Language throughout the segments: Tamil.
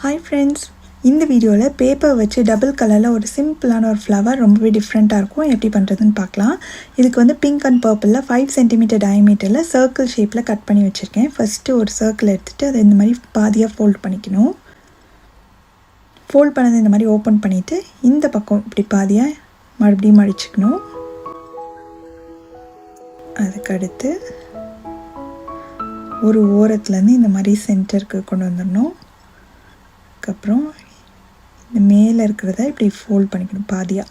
ஹாய் ஃப்ரெண்ட்ஸ் இந்த வீடியோவில் பேப்பர் வச்சு டபுள் கலரில் ஒரு சிம்பிளான ஒரு ஃப்ளவர் ரொம்பவே டிஃப்ரெண்ட்டாக இருக்கும். எப்படி பண்ணுறதுன்னு பார்க்கலாம். இதுக்கு வந்து பிங்க் அண்ட் பர்பிளில் ஃபைவ் சென்டிமீட்டர் டயமீட்டரில் சர்க்கிள் ஷேப்பில் கட் பண்ணி வச்சுருக்கேன். ஃபஸ்ட்டு ஒரு சர்க்கிள் எடுத்துகிட்டு அதை இந்த மாதிரி பாதியாக ஃபோல்ட் பண்ணிக்கணும். ஃபோல்ட் பண்ணது இந்த மாதிரி ஓப்பன் பண்ணிவிட்டு இந்த பக்கம் இப்படி பாதியாக மறுபடியும் மடிச்சுக்கணும். அதுக்கடுத்து ஒரு ஓரத்துலேருந்து இந்த மாதிரி சென்டருக்கு கொண்டு வந்துடணும். அதுக்கப்புறம் இந்த மேலே இருக்கிறத இப்படி ஃபோல்ட் பண்ணிக்கணும் பாதியாக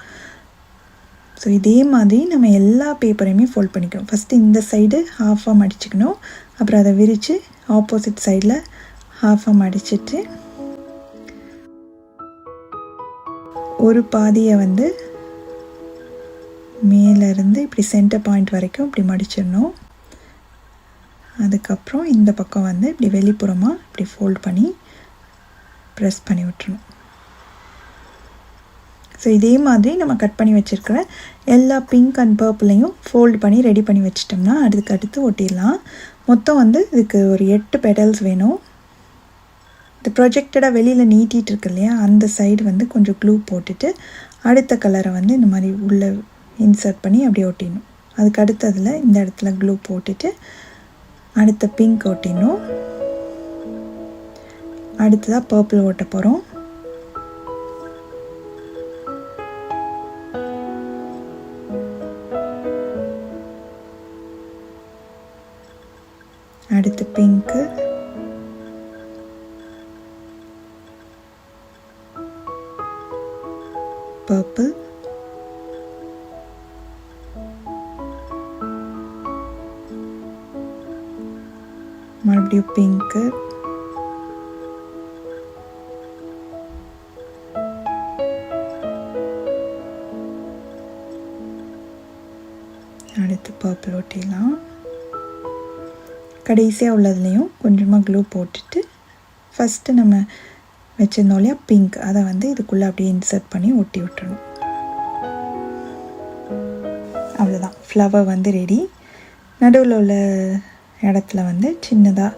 ஸோ இதே மாதிரி நம்ம எல்லா பேப்பரையுமே ஃபோல்ட் பண்ணிக்கணும். ஃபஸ்ட்டு இந்த சைடு ஹாஃபாக மடிச்சுக்கணும். அப்புறம் அதை விரித்து ஆப்போசிட் சைடில் ஹாஃபாக மடிச்சிட்டு ஒரு பாதியை வந்து மேலேருந்து இப்படி சென்டர் பாயிண்ட் வரைக்கும் இப்படி மடிச்சிடணும். அதுக்கப்புறம் இந்த பக்கம் வந்து இப்படி வெளிப்புறமாக இப்படி ஃபோல்ட் பண்ணி ப்ரெஸ் பண்ணி விட்டுணும் ஸோ இதே மாதிரி நம்ம கட் பண்ணி வச்சுருக்கிற எல்லா பிங்க் அண்ட் பர்பிளையும் ஃபோல்டு பண்ணி ரெடி பண்ணி வச்சிட்டோம்னா அதுக்கு அடுத்து ஒட்டிடலாம். மொத்தம் வந்து இதுக்கு ஒரு எட்டு பெடல்ஸ் வேணும். இந்த ப்ரொஜெக்டடாக வெளியில் நீட்டிகிட்டு இருக்கு இல்லையா அந்த சைடு வந்து கொஞ்சம் க்ளூ போட்டுட்டு அடுத்த கலரை வந்து இந்த மாதிரி உள்ளே இன்சர்ட் பண்ணி அப்படியே ஒட்டிடணும். அதுக்கு அடுத்ததில் இந்த இடத்துல க்ளூ போட்டுட்டு அடுத்த பிங்க் ஒட்டிடணும். அடுத்ததாக பர்பிள் ஓட்ட போகிறோம் அடுத்து பிங்க்கு பர்பிள் மறுபடியும் பிங்க்கு ஒட்டிடலாம் கடைசியாக உள்ளதுலேயும் கொஞ்சமாக க்ளூ போட்டுட்டு ஃபஸ்ட்டு நம்ம வச்சுருந்தோம் இல்லையா பிங்க் அதை வந்து இதுக்குள்ளே அப்படியே இன்சர்ட் பண்ணி ஒட்டி விட்டுறணும். அவ்வளோதான் ஃப்ளவர் வந்து ரெடி நடுவில் உள்ள இடத்துல வந்து சின்னதாக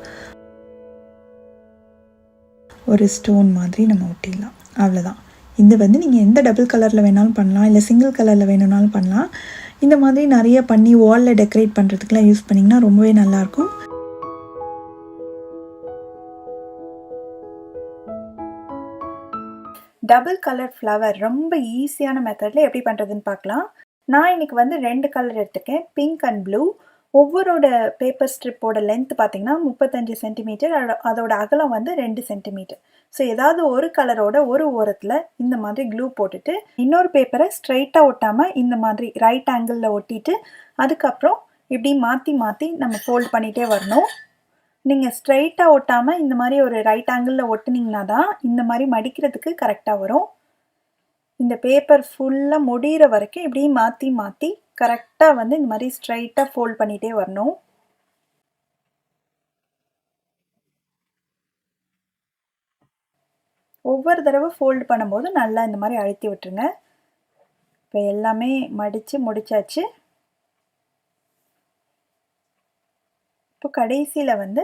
ஒரு ஸ்டோன் மாதிரி நம்ம ஒட்டிடலாம். அவ்வளோதான் இது வந்து நீங்கள் எந்த டபுள் கலரில் வேணாலும் பண்ணலாம் இல்லை சிங்கிள் கலரில் வேணும்னாலும் பண்ணலாம். இந்த மாதிரி நிறைய பண்ணி வாலில் டெக்கரேட் பண்ணுறதுக்குலாம் யூஸ் பண்ணிங்கன்னா ரொம்பவே நல்லாயிருக்கும். டபுள் கலர் ஃப்ளவர் ரொம்ப ஈஸியான மெத்தடில் எப்படி பண்ணுறதுன்னு பார்க்கலாம். நான் இன்றைக்கி வந்து ரெண்டு கலர் எடுத்துக்கேன் பிங்க் அண்ட் ப்ளூ ஒவ்வொருட பேப்பர் ஸ்ட்ரிப்போட லென்த் பார்த்திங்கன்னா முப்பத்தஞ்சு சென்டிமீட்டர் அதோட அகலம் வந்து ரெண்டு சென்டிமீட்டர் ஸோ ஏதாவது ஒரு கலரோட ஒரு ஓரத்தில் இந்த மாதிரி க்ளூ போட்டுட்டு இன்னொரு பேப்பரை ஸ்ட்ரைட்டாக ஒட்டாமல் இந்த மாதிரி ரைட் ஆங்கிளில் ஒட்டிட்டு அதுக்கப்புறம் இப்படி மாற்றி மாற்றி நம்ம ஃபோல்ட் பண்ணிகிட்டே வரணும். நீங்கள் ஸ்ட்ரைட்டாக ஒட்டாமல் இந்த மாதிரி ஒரு ரைட் ஆங்கிளில் ஒட்டுனீங்கன்னா தான் இந்த மாதிரி மடிக்கிறதுக்கு கரெக்டாக வரும். இந்த பேப்பர் ஃபுல்லாக முடிகிற வரைக்கும் இப்படி மாற்றி மாற்றி கரெக்டாக வந்து இந்த மாதிரி ஸ்ட்ரைட்டாக ஃபோல்ட் பண்ணிகிட்டே வரணும். ஒவ்வொரு தடவை ஃபோல்டு பண்ணும்போது நல்லா இந்த மாதிரி அழுத்தி விட்டுருங்க. இப்போ எல்லாமே மடித்து முடிச்சாச்சு. இப்போ கடைசியில் வந்து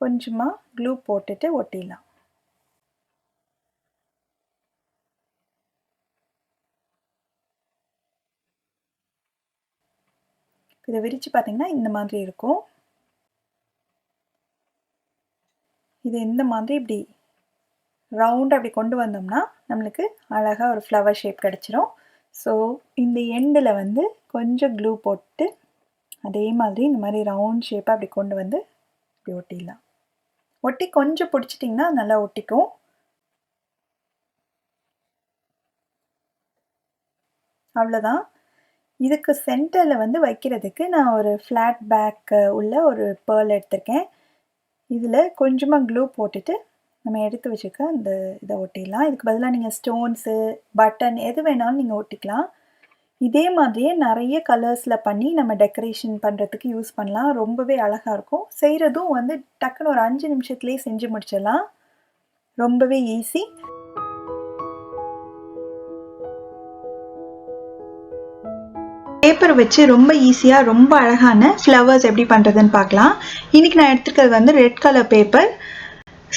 கொஞ்சமாக க்ளூ போட்டுட்டு ஒட்டிடலாம். இதை விரித்து பார்த்தீங்கன்னா இந்த மாதிரி இருக்கும். இது இந்த மாதிரி இப்படி ரவுண்ட் அப்படி கொண்டு வந்தோம்னா நம்மளுக்கு அழகாக ஒரு ஃப்ளவர் ஷேப் கிடச்சிரும். ஸோ இந்த எண்டில் வந்து கொஞ்சம் க்ளூ போட்டு அதே மாதிரி இந்த மாதிரி ரவுண்ட் ஷேப்பாக அப்படி கொண்டு வந்து இப்படி ஒட்டிடலாம். ஒட்டி கொஞ்சம் பிடிச்சிட்டிங்கன்னா நல்லா ஒட்டிக்கும். அவ்வளோதான் இதுக்கு சென்டரில் வந்து வைக்கிறதுக்கு நான் ஒரு ஃப்ளாட் பேக் உள்ள ஒரு பேர்ல் எடுத்திருக்கேன். இதில் கொஞ்சமாக க்ளூ போட்டுட்டு நம்ம எடுத்து வச்சுக்க அந்த இதை ஒட்டிடலாம். இதுக்கு பதிலாக நீங்கள் ஸ்டோன்ஸு பட்டன் எது வேணாலும் நீங்கள் ஒட்டிக்கலாம். இதே மாதிரியே நிறைய கலர்ஸில் பண்ணி நம்ம டெக்கரேஷன் பண்ணுறதுக்கு யூஸ் பண்ணலாம். ரொம்பவே அழகாக இருக்கும். செய்கிறதும் வந்து டக்குன்னு ஒரு அஞ்சு நிமிஷத்துலேயே செஞ்சு முடிச்சிடலாம். ரொம்பவே ஈஸி பேப்பர் வச்சு ரொம்ப ஈஸியாக ரொம்ப அழகான ஃப்ளவர்ஸ் எப்படி பண்ணுறதுன்னு பார்க்கலாம். இன்றைக்கி நான் எடுத்துருக்கிறது வந்து ரெட் கலர் பேப்பர்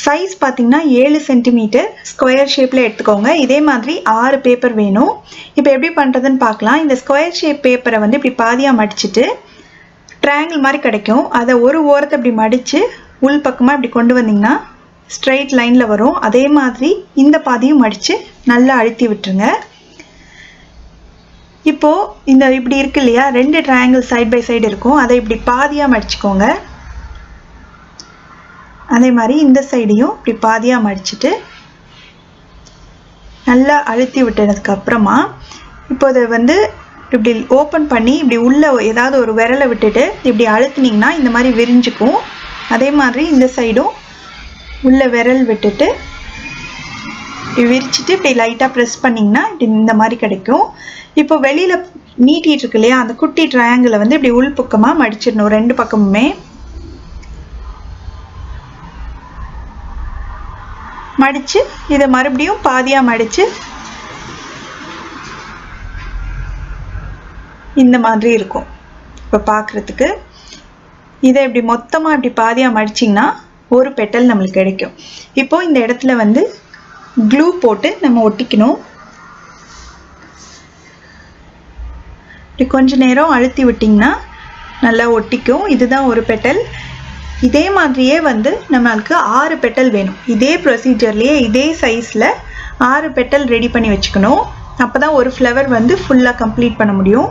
சைஸ் பார்த்தீங்கன்னா ஏழு சென்டிமீட்டர் ஸ்கொயர் ஷேப்பில் எடுத்துக்கோங்க. இதே மாதிரி ஆறு பேப்பர் வேணும். இப்போ எப்படி பண்ணுறதுன்னு பார்க்கலாம். இந்த ஸ்கொயர் ஷேப் பேப்பரை வந்து இப்படி பாதியாக மடிச்சுட்டு ட்ரையாங்கிள் மாதிரி கிடைக்கும். அதை ஒரு ஓரத்தை இப்படி மடித்து உள் பக்கமாக இப்படி கொண்டு வந்தீங்கன்னா ஸ்ட்ரைட் லைனில் வரும். அதே மாதிரி இந்த பாதியும் மடித்து நல்லா அழுத்தி விட்டுருங்க. இப்போது இந்த இப்படி இருக்கு இல்லையா? ரெண்டு ட்ரையாங்கிள் சைட் பை சைடு இருக்கும். அதை இப்படி பாதியாக மடிச்சுக்கோங்க அதே மாதிரி இந்த சைடையும் இப்படி பாதியாக மடிச்சுட்டு நல்லா அழுத்தி விட்டதுக்கு அப்புறமா இப்போ இதை வந்து இப்படி ஓப்பன் பண்ணி இப்படி உள்ள ஏதாவது ஒரு விரலை விட்டுட்டு இப்படி அழுத்துனிங்கன்னா இந்த மாதிரி விரிஞ்சுக்கும். அதே மாதிரி இந்த சைடும் உள்ள விரல் விட்டுட்டு விரிச்சிட்டு இப்படி லைட்டாக ப்ரெஸ் பண்ணிங்கன்னா இந்த மாதிரி கிடைக்கும். இப்போ வெளியில் நீட்டிகிட்டு இருக்கு இல்லையா அந்த குட்டி ட்ரையாங்கிளை வந்து இப்படி உள் பக்கமாக மடிச்சிடணும் ரெண்டு பக்கமுமே. மடித்து இதை மறுபடியும் பாதியாக மடித்து இந்த மாதிரி இருக்கும். இப்போ பார்க்குறதுக்கு இதை இப்படி மொத்தமாக இப்படி பாதியாக மடிச்சிங்கன்னா ஒரு பெட்டல் நம்மளுக்கு கிடைக்கும். இப்போது இந்த இடத்துல வந்து க்ளூ போட்டு நம்ம ஒட்டிக்கணும். இப்படி கொஞ்ச நேரம் அழுத்தி விட்டிங்கன்னா நல்லா ஒட்டிக்கும். இதுதான் ஒரு பெட்டல். இதே மாதிரியே வந்து நம்மளுக்கு ஆறு பெட்டல் வேணும். இதே ப்ரொசீஜர்லேயே இதே சைஸில் ஆறு பெட்டல் ரெடி பண்ணி வச்சுக்கணும். அப்போ தான் ஒரு ஃப்ளவர் வந்து ஃபுல்லாக கம்ப்ளீட் பண்ண முடியும்.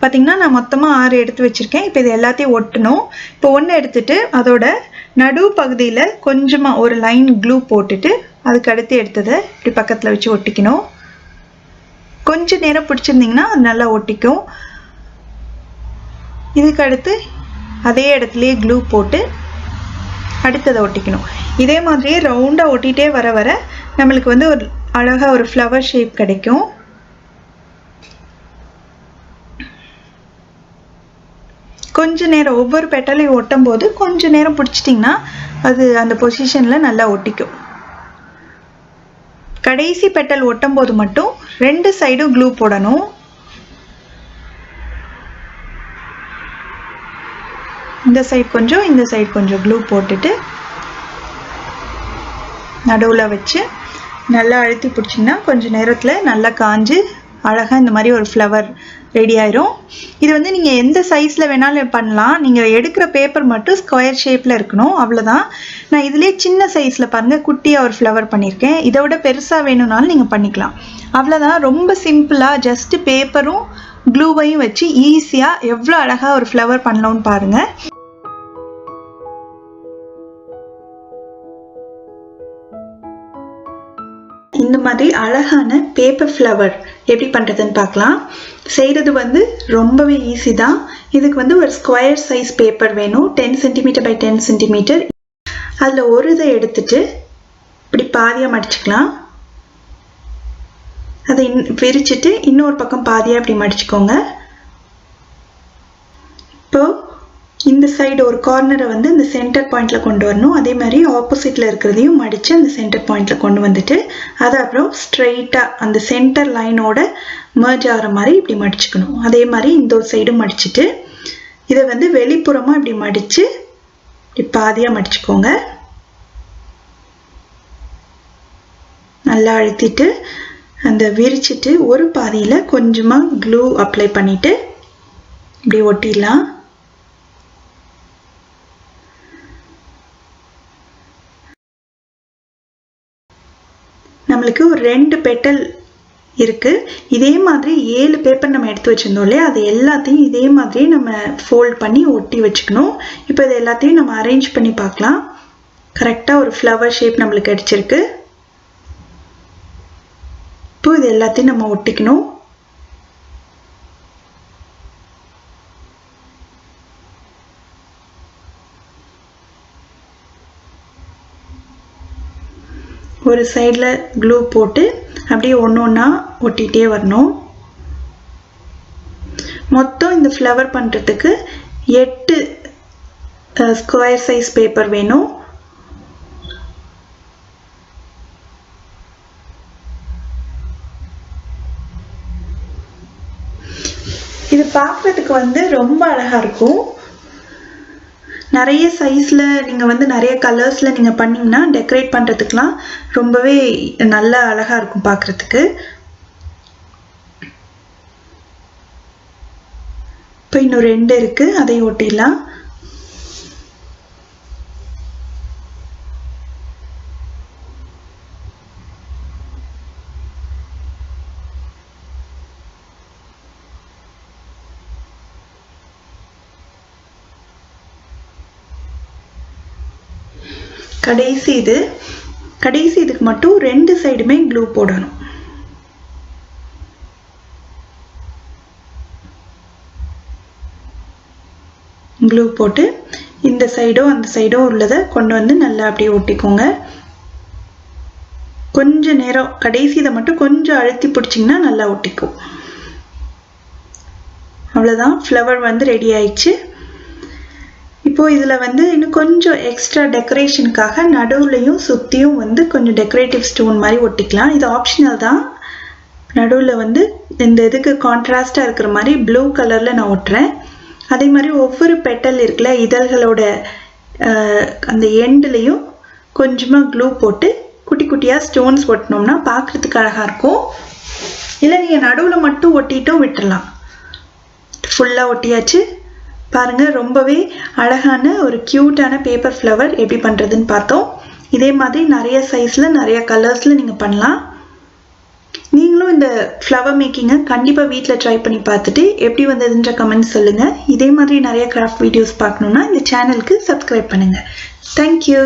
பார்த்திங்கன்னா நான் மொத்தமாக ஆறு எடுத்து வச்சுருக்கேன். இப்போ இது எல்லாத்தையும் ஒட்டணும். இப்போ ஒன்று எடுத்துகிட்டு அதோட நடு பகுதியில் கொஞ்சமாக ஒரு லைன் க்ளூ போட்டுட்டு அதுக்கு அடுத்து எடுத்ததை இப்படி பக்கத்தில் வச்சு ஒட்டிக்கணும். கொஞ்சம் நேரம் பிடிச்சிருந்திங்கன்னா அது நல்லா ஒட்டிக்கும். இதுக்கு அடுத்து அதே இடத்துலையே க்ளூ போட்டு அடுத்ததை ஒட்டிக்கணும். இதே மாதிரியே ரவுண்டாக ஒட்டிகிட்டே வர வர நம்மளுக்கு வந்து ஒரு அழகாக ஒரு ஃப்ளவர் ஷேப் கிடைக்கும். கொஞ்ச நேரம் ஒவ்வொரு பெட்டலையும் ஒட்டும் போது கொஞ்ச நேரம் பிடிச்சிட்டிங்கன்னா அது அந்த பொசிஷனில் நல்லா ஒட்டிக்கும். கடைசி பெட்டல் ஒட்டும் போது மட்டும் ரெண்டு சைடும் க்ளூ போடணும். இந்த சைட் கொஞ்சம் இந்த சைடு கொஞ்சம் க்ளூ போட்டுட்டு நடுவில் வச்சு நல்லா அழுத்தி பிடிச்சிங்கன்னா கொஞ்சம் நேரத்தில் நல்லா காஞ்சு அழகாக இந்த மாதிரி ஒரு ஃப்ளவர் ரெடி ஆயிரும். இது வந்து நீங்கள் எந்த சைஸில் வேணாலும் பண்ணலாம். நீங்கள் எடுக்கிற பேப்பர் மட்டும் ஸ்கொயர் ஷேப்பில் இருக்கணும். அவ்வளோதான் நான் இதுலேயே சின்ன சைஸில் பாருங்கள் குட்டியாக ஒரு ஃப்ளவர் பண்ணியிருக்கேன். இதை விட பெருசாக வேணும்னாலும் நீங்கள் பண்ணிக்கலாம். அவ்வளோதான் ரொம்ப சிம்பிளாக ஜஸ்ட்டு பேப்பரும் க்ளூவையும் வச்சு ஈஸியாக எவ்வளோ அழகாக ஒரு ஃப்ளவர் பண்ணலாம்னு பாருங்கள் இந்த மாதிரி அழகான பேப்பர் ஃப்ளவர் எப்படி பண்ணுறதுன்னு பார்க்கலாம். செய்கிறது வந்து ரொம்பவே ஈஸி தான். இதுக்கு வந்து ஒரு ஸ்கொயர் சைஸ் பேப்பர் வேணும். Ten centimetre by ten centimetre அதில் ஒரு இதை எடுத்துட்டு இப்படி பாதியாக மடிச்சுக்கலாம். அதை இன் விரிச்சிட்டு இன்னொரு பக்கம் பாதியாக இப்படி மடிச்சுக்கோங்க. இப்போது இந்த சைடு ஒரு கார்னரை வந்து இந்த சென்டர் பாயிண்டில் கொண்டு வரணும். அதே மாதிரி ஆப்போசிட்டில் இருக்கிறதையும் மடித்து அந்த சென்டர் பாயிண்டில் கொண்டு வந்துட்டு அது அப்புறம் ஸ்ட்ரெயிட்டாக அந்த சென்டர் லைனோட மர்ஜ் ஆகிற மாதிரி இப்படி மடிச்சுக்கணும். அதே மாதிரி இந்த ஒரு சைடும் மடிச்சுட்டு இதை வந்து வெளிப்புறமாக இப்படி மடித்து இப்படி பாதியாக மடிச்சுக்கோங்க. நல்லா அழுத்திட்டு அந்த விரிச்சிட்டு ஒரு பாதியில் கொஞ்சமாக க்ளூ அப்ளை பண்ணிவிட்டு இப்படி ஒட்டிடலாம். நம்மளுக்கு ஒரு ரெண்டு பெட்டல் இருக்குது இதே மாதிரி ஏழு பேப்பர் நம்ம எடுத்து வச்சுருந்தோம் இல்லையா? அது எல்லாத்தையும் இதே மாதிரி நம்ம ஃபோல்ட் பண்ணி ஒட்டி வச்சுக்கணும். இப்போ இது எல்லாத்தையும் நம்ம அரேஞ்ச் பண்ணி பார்க்கலாம். கரெக்டாக ஒரு ஃப்ளவர் ஷேப் நம்மளுக்கு அடிச்சிருக்கு. இப்போ இது எல்லாத்தையும் நம்ம ஒட்டிக்கணும். ஒரு சைடில் க்ளூ போட்டு அப்படியே ஒன்று ஒன்றா ஒட்டிகிட்டே வரணும். மொத்தம் இந்த ஃப்ளவர் பண்ணுறதுக்கு எட்டு ஸ்கொயர் சைஸ் பேப்பர் வேணும். இது பார்க்குறதுக்கு வந்து ரொம்ப அழகாக இருக்கும். நிறைய சைஸில் நீங்கள் வந்து நிறைய கலர்ஸில் நீங்கள் பண்ணிங்கன்னா டெக்கரேட் பண்ணுறதுக்கெலாம் ரொம்பவே நல்ல அழகாக இருக்கும் பார்க்குறதுக்கு இப்போ இன்னும் ரெண்டு இருக்குது அதை ஒட்டிடலாம் கடைசி இது. கடைசி இதுக்கு மட்டும் ரெண்டு சைடுமே க்ளூ போடணும். க்ளூ போட்டு இந்த சைடோ அந்த சைடோ உள்ளதை கொண்டு வந்து நல்லா அப்படியே ஒட்டிக்கோங்க. கொஞ்ச நேரம் கடைசி இதை மட்டும் கொஞ்சம் அழுத்தி பிடிச்சிங்கன்னா நல்லா ஒட்டிக்கும். அவ்வளோதான் ஃப்ளவர் வந்து ரெடி ஆயிடுச்சு. இப்போ இதில் வந்து இன்னும் கொஞ்சம் எக்ஸ்ட்ரா டெக்கரேஷனுக்காக நடுவுலையும் சுற்றியும் வந்து கொஞ்சம் டெக்கரேட்டிவ் ஸ்டோன் மாதிரி ஒட்டிக்கலாம். இது ஆப்ஷனல் தான். நடுவில் வந்து இந்த இதுக்கு கான்ட்ராஸ்டாக இருக்கிற மாதிரி ப்ளூ கலரில் நான் ஒட்டுறேன். அதே மாதிரி ஒவ்வொரு பெட்டல் இருக்குல்ல இதழ்களோட அந்த எண்டுலேயும் கொஞ்சமாக க்ளூ போட்டு குட்டி குட்டியாக ஸ்டோன்ஸ் ஒட்டினோம்னா பார்க்குறதுக்கு அழகாக இருக்கும். இல்லை நீங்கள் நடுவில் மட்டும் ஒட்டிட்டும் விட்டுடலாம் ஃபுல்லாக ஒட்டியாச்சு. பாருங்கள் ரொம்பவே அழகான ஒரு க்யூட்டான பேப்பர் ஃப்ளவர் எப்படி பண்ணுறதுன்னு பார்த்தோம். இதே மாதிரி நிறைய சைஸில் நிறைய கலர்ஸில் நீங்கள் பண்ணலாம். நீங்களும் இந்த ஃப்ளவர் மேக்கிங்கை கண்டிப்பாக வீட்டில் ட்ரை பண்ணி பார்த்துட்டு எப்படி வந்ததுன்ற கமெண்ட் சொல்லுங்கள் இதே மாதிரி நிறைய கிராஃப்ட் வீடியோஸ் பார்க்கணுன்னா இந்த சேனலுக்கு சப்ஸ்கிரைப் பண்ணுங்கள் தேங்க்யூ